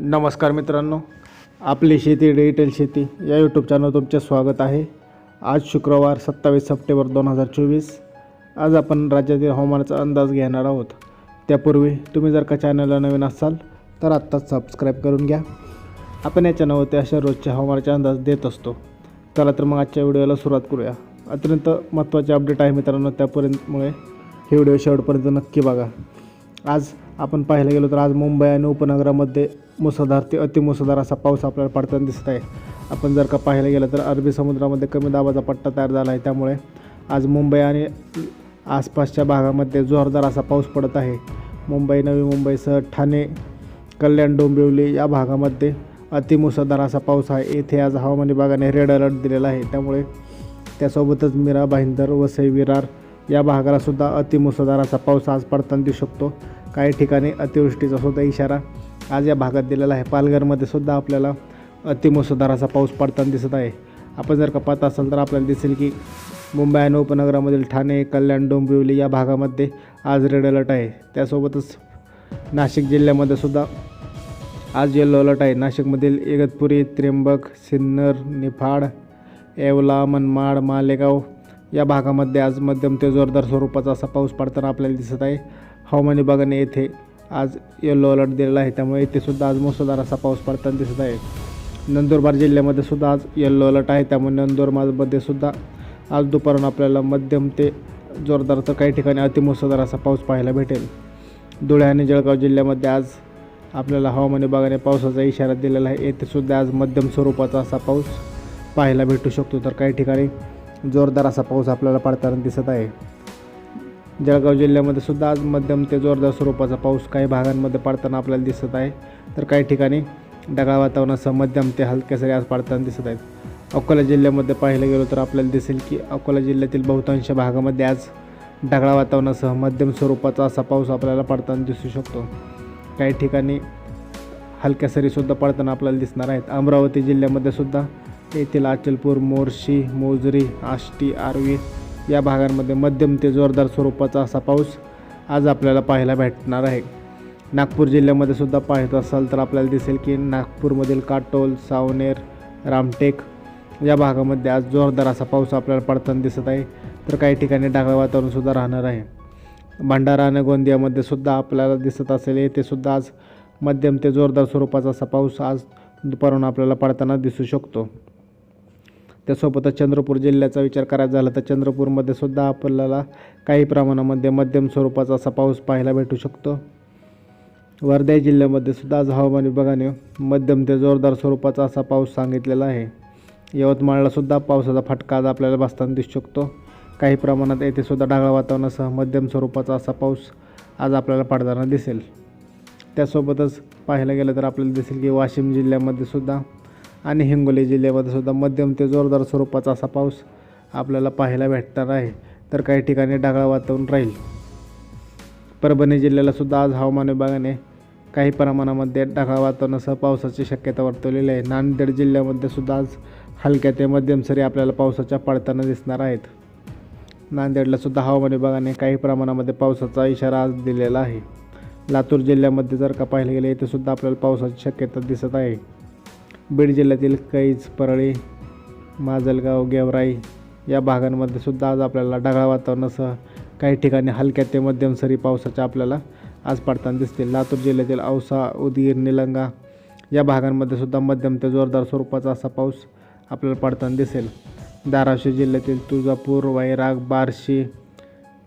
नमस्कार मित्रांनो आपली शेती डिजिटल शेती या यूट्यूब चॅनल तुमचे स्वागत आहे. आज शुक्रवार सत्तावीस सप्टेंबर दोन हजार चोवीस. आज आपण राज्यातील हवामानाचा अंदाज घेणार आहोत. त्यापूर्वी तुम्ही जर का चॅनलला नवीन असाल तर आत्ताच सबस्क्राईब करून घ्या. आपण या चॅनलवरती अशा रोजच्या हवामानाचा अंदाज देत असतो. चला तर मग आजच्या व्हिडिओला सुरुवात करूया. अत्यंत महत्त्वाचे अपडेट आहे मित्रांनो त्यापर्यंतमुळे हे व्हिडिओ शेवटपर्यंत नक्की बघा. आज आपण पाहायला गेलो तर आज मुंबई आणि उपनगरामध्ये मुसळधार ते अतिमुसळधार असा पाऊस आपल्याला पडताना दिसत आहे. आपण जर का पाहायला गेलं तर अरबी समुद्रामध्ये कमी दाबाचा पट्टा तयार झाला आहे. त्यामुळे आज मुंबई आणि आसपासच्या भागामध्ये जोरदार असा पाऊस पडत आहे. मुंबई नवी मुंबईसह ठाणे कल्याण डोंबिवली या भागामध्ये अतिमुसळधार असा पाऊस आहे. येथे आज हवामान विभागाने रेड अलर्ट दिलेला आहे. त्यामुळे त्यासोबतच मीरा भाईंदर वसई विरार या भागालासुद्धा अतिमुसळधार असा पाऊस आज पडताना दिसू शकतो. काही ठिकाणी अतिवृष्टीचा सुद्धा इशारा. आज या भागात दिलेला आहे. पालघरमध्ये सुद्धा आपल्याला अतिमुसळधार पाऊस पडताना दिसत आहे. आपण जर का पाहत असाल तर आपल्याला दिसेल की मुंबई आणि उपनगरामधील ठाणे कल्याण डोंबिवली या भागामध्ये आज रेड अलर्ट आहे. त्यासोबतच नाशिक जिल्ह्यामध्ये सुद्धा आज येलो अलर्ट आहे. नाशिकमधील इगतपुरी त्र्यंबक सिन्नर निफाड येवला मनमाड मालेगाव या भागामध्ये आज मध्यम ते जोरदार स्वरूपाचा असा पाऊस पडताना आपल्याला दिसत आहे. हवामान विभागाने येथे आज येलो अलर्ट दिलेला आहे. त्यामुळे येथेसुद्धा आज मुसळधार असा पाऊस पडताना दिसत आहे. नंदुरबार जिल्ह्यामध्ये सुद्धा आज येल्लो अलर्ट आहे. त्यामुळे नंदुरबारमध्ये सुद्धा आज दुपारून आपल्याला मध्यम ते जोरदार तर काही ठिकाणी अतिमुसळधार असा पाऊस पाहायला भेटेल. धुळे आणि जळगाव जिल्ह्यामध्ये आज आपल्याला हवामान विभागाने पावसाचा इशारा दिलेला आहे. येथेसुद्धा आज मध्यम स्वरूपाचा असा पाऊस पाहायला भेटू शकतो. तर काही ठिकाणी जोरदार असा पाऊस आपल्याला पडताना दिसत आहे. जळगाव जिल्ह्यामध्ये सुद्धा आज मध्यम ते जोरदार स्वरूपाचा पाऊस काही भागांमध्ये पडताना आपल्याला दिसत आहे. तर काही ठिकाणी ढगाळ वातावरणासह मध्यम ते हलक्या सरी आज पडताना दिसत आहेत. अकोला जिल्ह्यामध्ये पाहायला गेलो तर आपल्याला दिसेल की अकोला जिल्ह्यातील बहुतांश भागामध्ये आज ढगाळ वातावरणासह मध्यम स्वरूपाचा असा पाऊस आपल्याला पडताना दिसू शकतो. काही ठिकाणी हलक्या सरीसुद्धा पडताना आपल्याला दिसणार आहेत. अमरावती जिल्ह्यामध्ये सुद्धा येथील अचलपूर मोर्शी मोजरी आष्टी आर्वी या भागांमध्ये मध्यम ते जोरदार स्वरूपाचा असा पाऊस आज आपल्याला पाहायला भेटणार आहे. नागपूर जिल्ह्यामध्ये सुद्धा पाहत असाल तर आपल्याला दिसेल की नागपूरमधील काटोल सावनेर रामटेक या भागामध्ये आज जोरदार असा पाऊस आपल्याला पडताना दिसत आहे. तर काही ठिकाणी ढगाळ वातावरणसुद्धा राहणार आहे. भंडारा आणि गोंदियामध्ये सुद्धा आपल्याला दिसत असेल येथेसुद्धा आज मध्यम ते जोरदार स्वरूपाचा असा पाऊस आज दुपारून आपल्याला पडताना दिसू शकतो. त्यासोबतच चंद्रपूर जिल्ह्याचा विचार करायचा झाला तर चंद्रपूरमध्ये सुद्धा आपल्याला काही प्रमाणामध्ये मध्यम स्वरूपाचा असा पाऊस पाहायला भेटू शकतो. वर्धा जिल्ह्यामध्ये सुद्धा आज हवामान विभागाने मध्यम ते जोरदार स्वरूपाचा असा पाऊस सांगितलेला आहे. यवतमाळला सुद्धा पावसाचा फटका आज आपल्याला बसताना दिसू शकतो. काही प्रमाणात येथे सुद्धा ढगाळ वातावरणासह मध्यम स्वरूपाचा असा पाऊस आज आपल्याला पडताना दिसेल. त्यासोबतच पाहायला गेलं तर आपल्याला दिसेल की वाशिम जिल्ह्यामध्ये सुद्धा आणि हिंगोली जिल्ह्यामध्ये सुद्धा मध्यम ते जोरदार स्वरूपाचा असा पाऊस आपल्याला पाहायला भेटणार आहे. तर काही ठिकाणी ढगाळ वातावरण राहील. परभणी जिल्ह्याला सुद्धा आज हवामान विभागाने काही प्रमाणामध्ये ढगाळ वातावरणासह पावसाची शक्यता वर्तवलेली आहे. नांदेड जिल्ह्यामध्ये सुद्धा आज हलक्या ते मध्यम सरी आपल्याला पावसाच्या पडताना दिसणार आहेत. नांदेडला सुद्धा हवामान विभागाने काही प्रमाणामध्ये पावसाचा इशारा आज दिलेला आहे. लातूर जिल्ह्यामध्ये जर का पाहिलं गेलं इथे सुद्धा आपल्याला पावसाची शक्यता दिसत आहे. बीड जिल्ह्यातील कैज परळी माजलगाव गेवराई या भागांमध्ये सुद्धा आज आपल्याला ढगाळ वातावरणासह काही ठिकाणी हलक्या ते मध्यम सरी पावसाच्या आपल्याला आज पडताना दिसतील. लातूर जिल्ह्यातील औसा उदगीर निलंगा या भागांमध्ये सुद्धा मध्यम ते जोरदार स्वरूपाचा असा पाऊस आपल्याला पडताना दिसेल. धाराशिव जिल्ह्यातील तुळजापूर वैराग बार्शी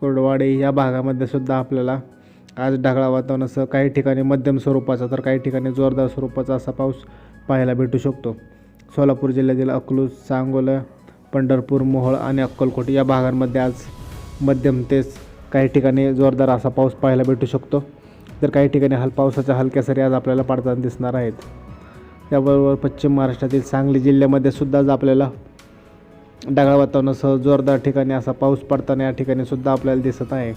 कोरडवाडी या भागामध्ये सुद्धा आपल्याला आज ढगाळ वातावरणासह काही ठिकाणी मध्यम स्वरूपाचा तर काही ठिकाणी जोरदार स्वरूपाचा असा पाऊस पाहायला भेटू शकतो. सोलापूर जिल्ह्यातील अकलूज सांगोला पंढरपूर मोहोळ आणि अक्कलकोट या भागांमध्ये आज मध्यम तेच काही ठिकाणी जोरदार असा पाऊस पाहायला भेटू शकतो. तर काही ठिकाणी हल पावसाच्या हलक्या सरी आज आपल्याला पडताना दिसणार आहेत. त्याबरोबर पश्चिम महाराष्ट्रातील सांगली जिल्ह्यामध्ये सुद्धा आज आपल्याला ढगाळ वातावरणासह जोरदार ठिकाणी असा पाऊस पडताना या ठिकाणी सुद्धा आपल्याला दिसत आहे.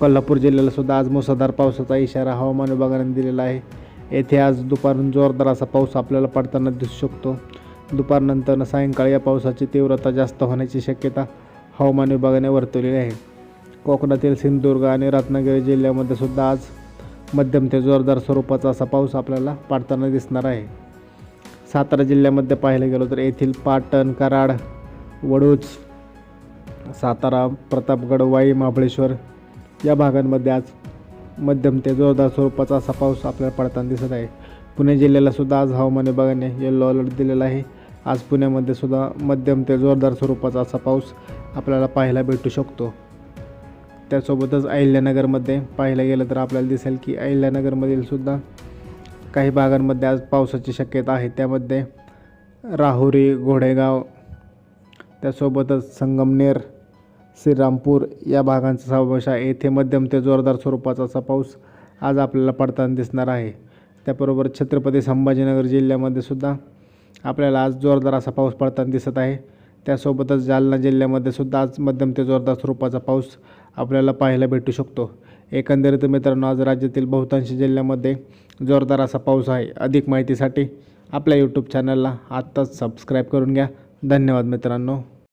कोल्हापूर जिल्ह्याला सुद्धा आज मुसळधार पावसाचा इशारा हवामान विभागाने दिलेला आहे. येथे आज दुपारून जोरदार असा पाऊस आपल्याला पडताना दिसू शकतो. दुपारनंतर सायंकाळी या पावसाची तीव्रता जास्त होण्याची शक्यता हवामान विभागाने वर्तवलेली आहे. कोकणातील सिंधुदुर्ग आणि रत्नागिरी जिल्ह्यामध्ये सुद्धा आज मध्यम ते जोरदार स्वरूपाचा असा पाऊस आपल्याला पडताना दिसणार आहे. सातारा जिल्ह्यामध्ये पाहायला गेलो तर येथील पाटण कराड वडूज सातारा प्रतापगड वाई महाबळेश्वर या भागांमध्ये आज मध्यम ते जोरदार स्वरूपाचा असा पाऊस आपल्याला पडताना दिसत आहे. पुणे जिल्ह्याला सुद्धा आज हवामान विभागाने येल्लो अलर्ट दिलेला आहे. आज पुण्यामध्ये सुद्धा मध्यम ते जोरदार स्वरूपाचा असा पाऊस आपल्याला पाहायला भेटू शकतो. त्यासोबतच अहिल्यानगरमध्ये पाहायला गेलं तर आपल्याला दिसेल की अहिल्यानगरमधील सुद्धा काही भागांमध्ये आज पावसाची शक्यता आहे. त्यामध्ये राहुरी घोडेगाव त्यासोबतच संगमनेर श्रीरामपूर या भागांचा समावेश आहे. येथे मध्यम ते जोरदार स्वरूपाचा असा पाऊस आज आपल्याला पडताना दिसणार आहे. त्याबरोबर छत्रपती संभाजीनगर जिल्ह्यामध्ये सुद्धा आपल्याला आज जोरदार असा पाऊस पडताना दिसत आहे. त्यासोबतच जालना जिल्ह्यामध्ये सुद्धा आज मध्यम ते जोरदार स्वरूपाचा पाऊस आपल्याला पाहायला भेटू शकतो. एकंदरीत मित्रांनो आज राज्यातील बहुतांश जिल्ह्यामध्ये जोरदार असा पाऊस आहे. अधिक माहितीसाठी आपल्या यूट्यूब चॅनलला आत्ताच सबस्क्राईब करून घ्या. धन्यवाद मित्रांनो.